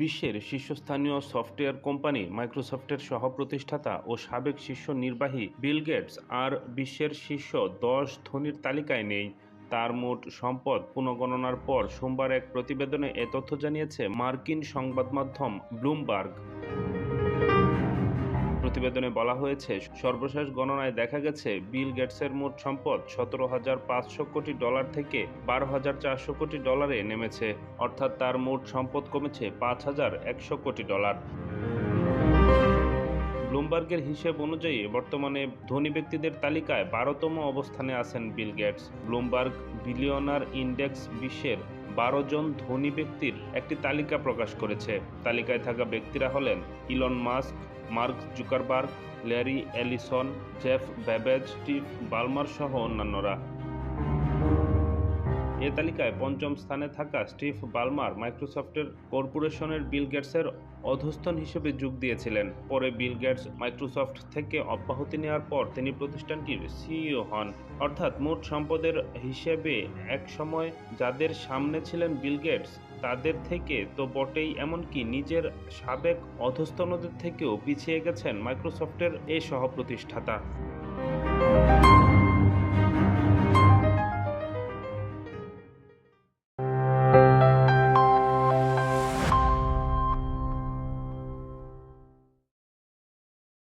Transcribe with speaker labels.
Speaker 1: বিশ্বের শীর্ষস্থানীয় software company মাইক্রোসফটের সহ-প্রতিষ্ঠাতা ও সাবেক শীর্ষ নির্বাহী বিল গেটস আর বিশ্বের শীর্ষ দশ ধনির তালিকায় নেই। তার মোট সম্পদ পুনঃগণনার পর সোমবার এক প্রতিবেদনে এ তথ্য জানিয়েছে মার্কিন সংবাদমাধ্যম ব্লুমবার্গ। প্রতিবেদনে বলা হয়েছে, সর্বশেষ গণনায় দেখা গেছে বিল গেটসের মোট সম্পদ সতেরো হাজার পাঁচশো কোটি ডলার থেকে বারো হাজার চারশো কোটি ডলারে নেমেছে, অর্থাৎ তার মোট সম্পদ কমেছে পাঁচ হাজার একশো কোটি ডলার। ব্লুমবার্গের হিসেব অনুযায়ী বর্তমানে ধনী ব্যক্তিদের তালিকায় বারোতম অবস্থানে আছেন Bill Gates. Bloomberg billionaire index বিশ্বের বারো জন ধনী ব্যক্তির একটি তালিকা প্রকাশ করেছে। তালিকায় থাকা ব্যক্তিরা হলেন Elon Musk, Mark Zuckerberg, Larry Ellison Jeff Bezos Steve Ballmer সহ অন্যান্যরা। এ তালিকায় পঞ্চম স্থানে থাকা স্টিভ বালমার মাইক্রোসফটের কর্পোরেশনের বিল গেটসের অধস্তন হিসেবে যোগ দিয়েছিলেন। পরে বিল গেটস মাইক্রোসফট থেকে অব্যাহতি নেওয়ার পর তিনি প্রতিষ্ঠানটির সিইও হন। অর্থাৎ মোট সম্পদের হিসেবে এক সময় যাদের সামনে ছিলেন বিল গেটস, তাদের থেকে তো বটেই, এমনকি নিজের সাবেক অধস্তনদের থেকেও পিছিয়ে গেছেন মাইক্রোসফটের এই সহ প্রতিষ্ঠাতা